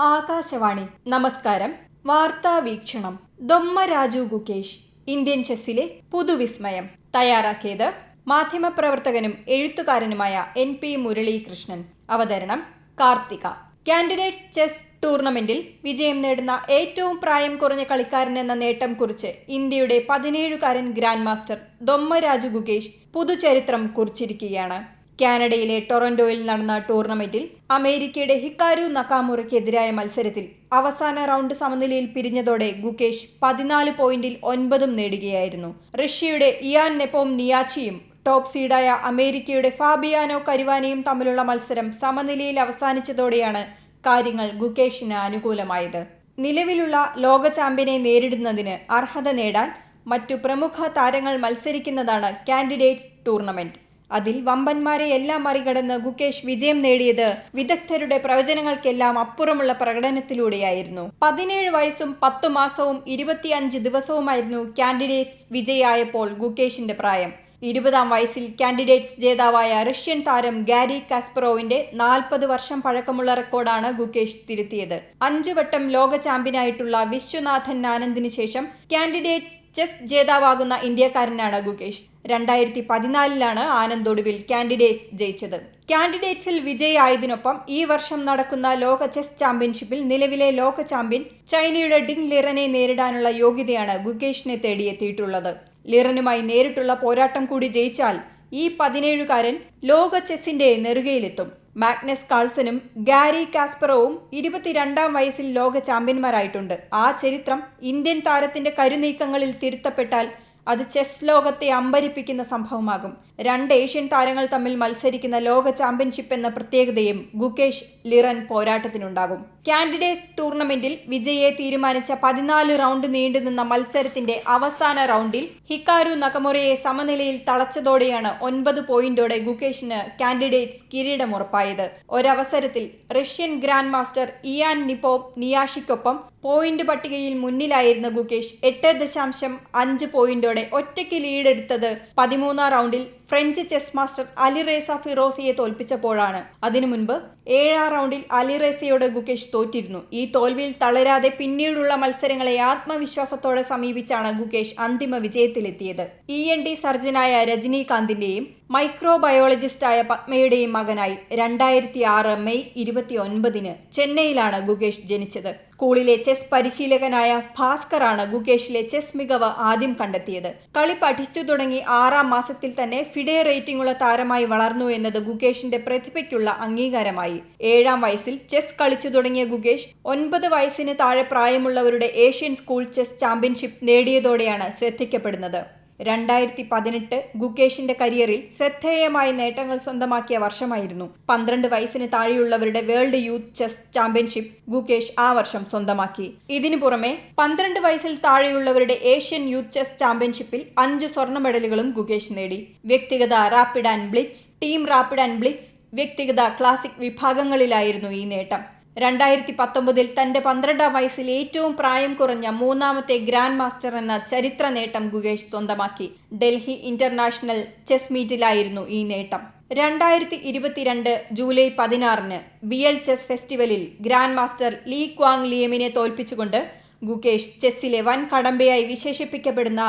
ആകാശവാണി. നമസ്കാരം. വാർത്താ വീക്ഷണം. ദൊമ്മ രാജു ഗുകേഷ്. ഇന്ത്യൻ ചെസ്സിലെ പുതുവിസ്മയം തയ്യാറാക്കിയത് മാധ്യമപ്രവർത്തകനും എഴുത്തുകാരനുമായ എൻ പി മുരളീകൃഷ്ണൻ. അവതരണം കാർത്തിക. കാൻഡിഡേറ്റ്സ് ചെസ് ടൂർണമെന്റിൽ വിജയം നേടുന്ന ഏറ്റവും പ്രായം കുറഞ്ഞ കളിക്കാരൻ എന്ന നേട്ടം കുറിച്ച് ഇന്ത്യയുടെ പതിനേഴുകാരൻ ഗ്രാൻഡ് മാസ്റ്റർ ദൊമ്മ രാജു ഗുകേഷ് പുതുചരിത്രം കുറിച്ചിരിക്കുകയാണ്. കാനഡയിലെ ടൊറന്റോയിൽ നടന്ന ടൂർണമെന്റിൽ അമേരിക്കയുടെ ഹിക്കാരു നക്കാമുറയ്ക്കെതിരായ മത്സരത്തിൽ അവസാന റൗണ്ട് സമനിലയിൽ പിരിഞ്ഞതോടെ ഗുകേഷ് പതിനാല് പോയിന്റിൽ ഒൻപതും നേടുകയായിരുന്നു. റഷ്യയുടെ ഇയാൻ നെപ്പോം നിയാച്ചിയും ടോപ്പ് സീഡായ അമേരിക്കയുടെ ഫാബിയാനോ കരിവാനയും തമ്മിലുള്ള മത്സരം സമനിലയിൽ അവസാനിച്ചതോടെയാണ് കാര്യങ്ങൾ ഗുകേഷിന് അനുകൂലമായത്. നിലവിലുള്ള ലോക ചാമ്പ്യനെ നേരിടുന്നതിന് അർഹത നേടാൻ മറ്റു പ്രമുഖ താരങ്ങൾ മത്സരിക്കുന്നതാണ് കാൻഡിഡേറ്റ് ടൂർണമെന്റ്. അതിൽ വമ്പന്മാരെ എല്ലാം മറികടന്ന് ഗുകേഷ് വിജയം നേടിയത് വിദഗ്ധരുടെ പ്രവചനങ്ങൾക്കെല്ലാം അപ്പുറമുള്ള പ്രകടനത്തിലൂടെയായിരുന്നു. പതിനേഴ് വയസ്സും പത്ത് മാസവും ഇരുപത്തിയഞ്ച് ദിവസവുമായിരുന്നു കാൻഡിഡേറ്റ്സ് വിജയായപ്പോൾ ഗുകേഷിന്റെ പ്രായം. ഇരുപതാം വയസ്സിൽ കാൻഡിഡേറ്റ്സ് ജേതാവായ റഷ്യൻ താരം ഗാരി കാസ്പറോവിന്റെ നാൽപ്പത് വർഷം പഴക്കമുള്ള റെക്കോർഡാണ് ഗുകേഷ് തിരുത്തിയത്. അഞ്ചു വട്ടം ലോക ചാമ്പ്യനായിട്ടുള്ള വിശ്വനാഥൻ ആനന്ദിന് ശേഷം കാൻഡിഡേറ്റ്സ് ചെസ് ജേതാവാകുന്ന ഇന്ത്യക്കാരനാണ് ഗുകേഷ്. രണ്ടായിരത്തി പതിനാലിലാണ് ആനന്ദ് ഒടുവിൽ കാൻഡിഡേറ്റ്സ് ജയിച്ചത്. കാൻഡിഡേറ്റ്സിൽ വിജയായതിനൊപ്പം ഈ വർഷം നടക്കുന്ന ലോക ചെസ് ചാമ്പ്യൻഷിപ്പിൽ നിലവിലെ ലോക ചാമ്പ്യൻ ചൈനയുടെ ഡിങ് ലിറനെ നേരിടാനുള്ള യോഗ്യതയാണ് ഗുകേഷിനെ തേടിയെത്തിയിട്ടുള്ളത്. ലിറനുമായി നേരിട്ടുള്ള പോരാട്ടം കൂടി ജയിച്ചാൽ ഈ പതിനേഴുകാരൻ ലോക ചെസ്സിന്റെ നെറുകയിലെത്തും. മാഗ്നസ് കാൾസനും ഗാരി കാസ്പറോവും ഇരുപത്തിരണ്ടാം വയസ്സിൽ ലോക ചാമ്പ്യന്മാരായിട്ടുണ്ട്. ആ ചരിത്രം ഇന്ത്യൻ താരത്തിന്റെ കരുനീക്കങ്ങളിൽ തിരുത്തപ്പെട്ടാൽ അത് ചെസ് ലോകത്തെ അമ്പരിപ്പിക്കുന്ന സംഭവമാകും. രണ്ട് ഏഷ്യൻ താരങ്ങൾ തമ്മിൽ മത്സരിക്കുന്ന ലോക ചാമ്പ്യൻഷിപ്പ് എന്ന പ്രത്യേകതയും ഗുകേഷ് ലിറൻ പോരാട്ടത്തിനുണ്ടാകും. കാൻഡിഡേറ്റ്സ് ടൂർണമെന്റിൽ വിജയെ തീരുമാനിച്ച പതിനാല് റൗണ്ട് നീണ്ടുനിന്ന മത്സരത്തിന്റെ അവസാന റൗണ്ടിൽ ഹിക്കാരു നകമുറയെ സമനിലയിൽ തളച്ചതോടെയാണ് ഒൻപത് പോയിന്റോടെ ഗുകേഷിന് കാൻഡിഡേറ്റ്സ് കിരീടമുറപ്പായത് ഒരവസരത്തിൽ റഷ്യൻ ഗ്രാൻഡ് മാസ്റ്റർ ഇയാൻ നിപോ നിയാഷിക്കൊപ്പം പോയിന്റ് പട്ടികയിൽ മുന്നിലായിരുന്ന ഗുകേഷ് എട്ട് ദശാംശം അഞ്ച് പോയിന്റോടെ ഒറ്റയ്ക്ക് ലീഡെടുത്തത് പതിമൂന്നാം റൗണ്ടിൽ ഫ്രഞ്ച് ചെസ് മാസ്റ്റർ അലിറേസ ഫിറോസിയെ തോൽപ്പിച്ചപ്പോഴാണ്. അതിനു മുൻപ് ഏഴാം റൗണ്ടിൽ അലിറേസയോട് ഗുകേഷ് തോറ്റിരുന്നു. ഈ തോൽവിയിൽ തളരാതെ പിന്നീടുള്ള മത്സരങ്ങളെ ആത്മവിശ്വാസത്തോടെ സമീപിച്ചാണ് ഗുകേഷ് അന്തിമ വിജയത്തിലെത്തിയത്. ഇ എൻ ഡി സർജനായ രജനീകാന്തിന്റെയും മൈക്രോബയോളജിസ്റ്റായ പത്മയുടെയും മകനായി രണ്ടായിരത്തി ആറ് മെയ് ഇരുപത്തി ഒൻപതിന് ചെന്നൈയിലാണ് ഗുകേഷ് ജനിച്ചത്. സ്കൂളിലെ ചെസ് പരിശീലകനായ ഭാസ്കറാണ് ഗുകേഷിലെ ചെസ് മികവ് ആദ്യം കണ്ടെത്തിയത്. കളി പഠിച്ചു തുടങ്ങി ആറാം മാസത്തിൽ തന്നെ ഫിഡെ റേറ്റിംഗുള്ള താരമായി വളർന്നു എന്നത് ഗുകേഷിന്റെ പ്രതിഭയ്ക്കുള്ള അംഗീകാരമായി. ഏഴാം വയസ്സിൽ ചെസ് കളിച്ചു തുടങ്ങിയ ഗുകേഷ് ഒൻപത് വയസ്സിന് താഴെ പ്രായമുള്ളവരുടെ ഏഷ്യൻ സ്കൂൾ ചെസ് ചാമ്പ്യൻഷിപ്പ് നേടിയതോടെയാണ് ശ്രദ്ധിക്കപ്പെടുന്നത്. രണ്ടായിരത്തി പതിനെട്ട് ഗുകേഷിന്റെ കരിയറിൽ ശ്രദ്ധേയമായ നേട്ടങ്ങൾ സ്വന്തമാക്കിയ വർഷമായിരുന്നു. പന്ത്രണ്ട് വയസ്സിന് താഴെയുള്ളവരുടെ world youth chess championship Gukesh ആ വർഷം സ്വന്തമാക്കി. ഇതിനു പുറമെ പന്ത്രണ്ട് വയസ്സിൽ താഴെയുള്ളവരുടെ ഏഷ്യൻ യൂത്ത് ചെസ് ചാമ്പ്യൻഷിപ്പിൽ അഞ്ച് സ്വർണ മെഡലുകളും ഗുകേഷ് നേടി. വ്യക്തിഗത rapid and blitz team rapid and blitz വ്യക്തിഗത ക്ലാസിക് വിഭാഗങ്ങളിലായിരുന്നു ഈ നേട്ടം. രണ്ടായിരത്തി പത്തൊമ്പതിൽ തന്റെ പന്ത്രണ്ടാം വയസ്സിൽ ഏറ്റവും പ്രായം കുറഞ്ഞ മൂന്നാമത്തെ ഗ്രാൻഡ് മാസ്റ്റർ എന്ന ചരിത്ര നേട്ടം ഗുകേഷ് സ്വന്തമാക്കി. ഡൽഹി ഇന്റർനാഷണൽ ചെസ് മീറ്റിലായിരുന്നു ഈ നേട്ടം. രണ്ടായിരത്തി ഇരുപത്തിരണ്ട് ജൂലൈ പതിനാറിന് ബി എൽ ചെസ് ഫെസ്റ്റിവലിൽ ഗ്രാൻഡ് മാസ്റ്റർ ലീ ക്വാങ് ലിയമിനെ തോൽപ്പിച്ചുകൊണ്ട് ഗുകേഷ് ചെസ്സിലെ വൻ കടമ്പയായി വിശേഷിപ്പിക്കപ്പെടുന്ന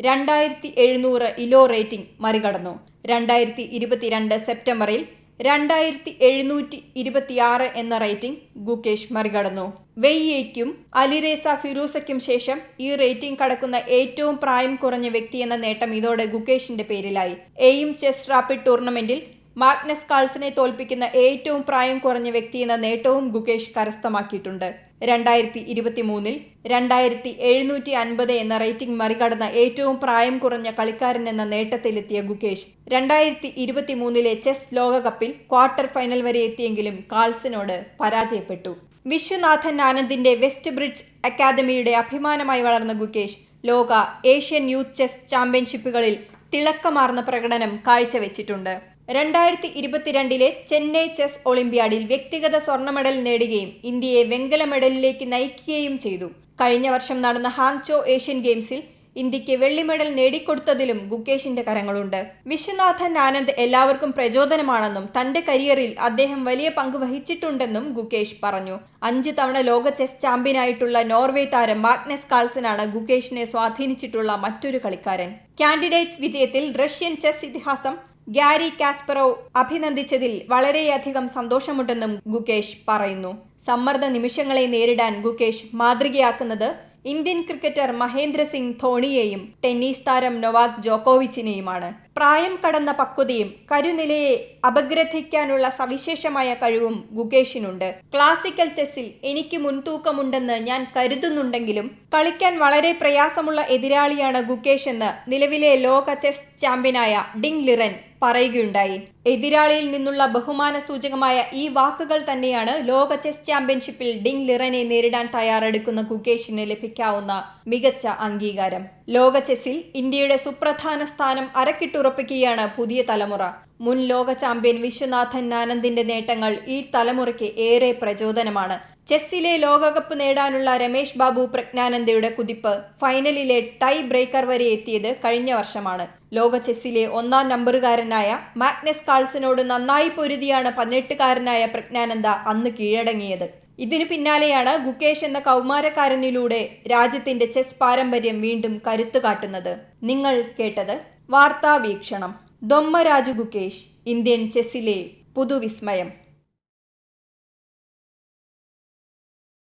രണ്ടായിരത്തി എഴുന്നൂറ് ഇലോ റേറ്റിംഗ് മറികടന്നു. രണ്ടായിരത്തി ഇരുപത്തിരണ്ട് സെപ്റ്റംബറിൽ രണ്ടായിരത്തി എഴുന്നൂറ്റി ഇരുപത്തിയാറ് എന്ന റേറ്റിംഗ് ഗുകേഷ് മറികടന്നു. വെയ്യയ്ക്കും അലിരേസ ഫിറൂസയ്ക്കും ശേഷം ഈ റേറ്റിംഗ് കടക്കുന്ന ഏറ്റവും പ്രായം കുറഞ്ഞ വ്യക്തി എന്ന നേട്ടം ഇതോടെ ഗുകേഷിന്റെ പേരിലായി. എയിം ചെസ് റാപ്പിഡ് ടൂർണമെന്റിൽ മാഗ്നസ് കാൾസിനെ തോൽപ്പിക്കുന്ന ഏറ്റവും പ്രായം കുറഞ്ഞ വ്യക്തി എന്ന നേട്ടവും ഗുകേഷ് കരസ്ഥമാക്കിയിട്ടുണ്ട്. രണ്ടായിരത്തി ഇരുപത്തി മൂന്നിൽ രണ്ടായിരത്തി എഴുന്നൂറ്റി അൻപത് എന്ന റേറ്റിംഗ് മറികടന്ന ഏറ്റവും പ്രായം കുറഞ്ഞ കളിക്കാരൻ എന്ന നേട്ടത്തിലെത്തിയ ഗുകേഷ്. രണ്ടായിരത്തി ഇരുപത്തി മൂന്നിലെ ചെസ് ലോകകപ്പിൽ ക്വാർട്ടർ ഫൈനൽ വരെ എത്തിയെങ്കിലും കാൾസിനോട് പരാജയപ്പെട്ടു. വിശ്വനാഥൻ ആനന്ദിന്റെ വെസ്റ്റ് ബ്രിഡ്ജ് അക്കാദമിയുടെ അഭിമാനമായി വളർന്ന ഗുകേഷ് ലോക ഏഷ്യൻ യൂത്ത് ചെസ് ചാമ്പ്യൻഷിപ്പുകളിൽ തിളക്കമാർന്ന പ്രകടനം കാഴ്ചവെച്ചിട്ടുണ്ട്. രണ്ടായിരത്തി ഇരുപത്തിരണ്ടിലെ ചെന്നൈ ചെസ് ഒളിമ്പ്യാഡിൽ വ്യക്തിഗത സ്വർണ മെഡൽ നേടുകയും ഇന്ത്യയെ വെങ്കല മെഡലിലേക്ക് നയിക്കുകയും ചെയ്തു. കഴിഞ്ഞ വർഷം നടന്ന ഹാങ്ചോ ഏഷ്യൻ ഗെയിംസിൽ ഇന്ത്യയ്ക്ക് വെള്ളി മെഡൽ നേടിക്കൊടുത്തതിലും ഗുക്കേഷിന്റെ കരങ്ങളുണ്ട്. വിശ്വനാഥൻ ആനന്ദ് എല്ലാവർക്കും പ്രചോദനമാണെന്നും തന്റെ കരിയറിൽ അദ്ദേഹം വലിയ പങ്ക് വഹിച്ചിട്ടുണ്ടെന്നും ഗുക്കേഷ് പറഞ്ഞു. അഞ്ച് തവണ ലോക ചെസ് ചാമ്പ്യനായിട്ടുള്ള നോർവേ താരം മാഗ്നസ് കാൾസനാണ് ഗുക്കേഷിനെ സ്വാധീനിച്ചിട്ടുള്ള മറ്റൊരു കളിക്കാരൻ. കാൻഡിഡേറ്റ്സ് വിജയത്തിൽ റഷ്യൻ ചെസ് ഇതിഹാസം ഗ്യാരി കാസ്പറോ അഭിനന്ദിച്ചതിൽ വളരെയധികം സന്തോഷമുണ്ടെന്നും ഗുകേഷ് പറയുന്നു. സമ്മർദ്ദ നിമിഷങ്ങളെ നേരിടാൻ ഗുകേഷ് മാതൃകയാക്കുന്നത് ഇന്ത്യൻ ക്രിക്കറ്റർ മഹേന്ദ്ര സിംഗ് ധോണിയെയും ടെന്നീസ് താരം നൊവാക് ജോക്കോവിച്ചിനെയുമാണ്. പ്രായം കടന്ന പക്വതയും കരുനിലയെ അപഗ്രഥിക്കാനുള്ള സവിശേഷമായ കഴിവും ഗുകേഷിനുണ്ട്. ക്ലാസിക്കൽ ചെസ്സിൽ എനിക്ക് മുൻതൂക്കമുണ്ടെന്ന് ഞാൻ കരുതുന്നുണ്ടെങ്കിലും കളിക്കാൻ വളരെ പ്രയാസമുള്ള എതിരാളിയാണ് ഗുകേഷ് എന്ന് നിലവിലെ ലോക ചെസ് ചാമ്പ്യനായ ഡിങ് ലിറൻ പറയുകയുണ്ടായി. എതിരാളിയിൽ നിന്നുള്ള ബഹുമാന സൂചകമായ ഈ വാക്കുകൾ തന്നെയാണ് ലോക ചെസ് ചാമ്പ്യൻഷിപ്പിൽ ഡിങ് ലിറനെ നേരിടാൻ തയ്യാറെടുക്കുന്ന ഗുകേഷിന് ലഭിക്കാവുന്ന മികച്ച അംഗീകാരം. ലോക ചെസ്സിൽ ഇന്ത്യയുടെ സുപ്രധാന സ്ഥാനം അരക്കിട്ടുറപ്പിക്കുകയാണ് പുതിയ തലമുറ. മുൻ ലോക ചാമ്പ്യൻ വിശ്വനാഥൻ ആനന്ദിന്റെ നേട്ടങ്ങൾ ഈ തലമുറയ്ക്ക് ഏറെ പ്രചോദനമാണ്. ചെസ്സിലെ ലോകകപ്പ് നേടാനുള്ള രമേശ് ബാബു പ്രജ്ഞാനന്ദയുടെ കുതിപ്പ് ഫൈനലിലെ ടൈ ബ്രേക്കർ വരെ എത്തിയത് കഴിഞ്ഞ വർഷമാണ്. ലോക ചെസ്സിലെ ഒന്നാം നമ്പറുകാരനായ മാഗ്നസ് കാൾസനോട് നന്നായി പൊരുതിയാണ് പതിനെട്ടുകാരനായ പ്രജ്ഞാനന്ദ അന്ന് കീഴടങ്ങിയത്. ഇതിനു പിന്നാലെയാണ് ഗുകേഷ് എന്ന കൗമാരക്കാരനിലൂടെ രാജ്യത്തിന്റെ ചെസ് പാരമ്പര്യം വീണ്ടും കരുത്തു കാട്ടുന്നത്. നിങ്ങൾ കേട്ടത് വാർത്താ വീക്ഷണം ദൊമ്മരാജു ഗുകേഷ് ഇന്ത്യൻ ചെസ്സിലെ പുതുവിസ്മയം.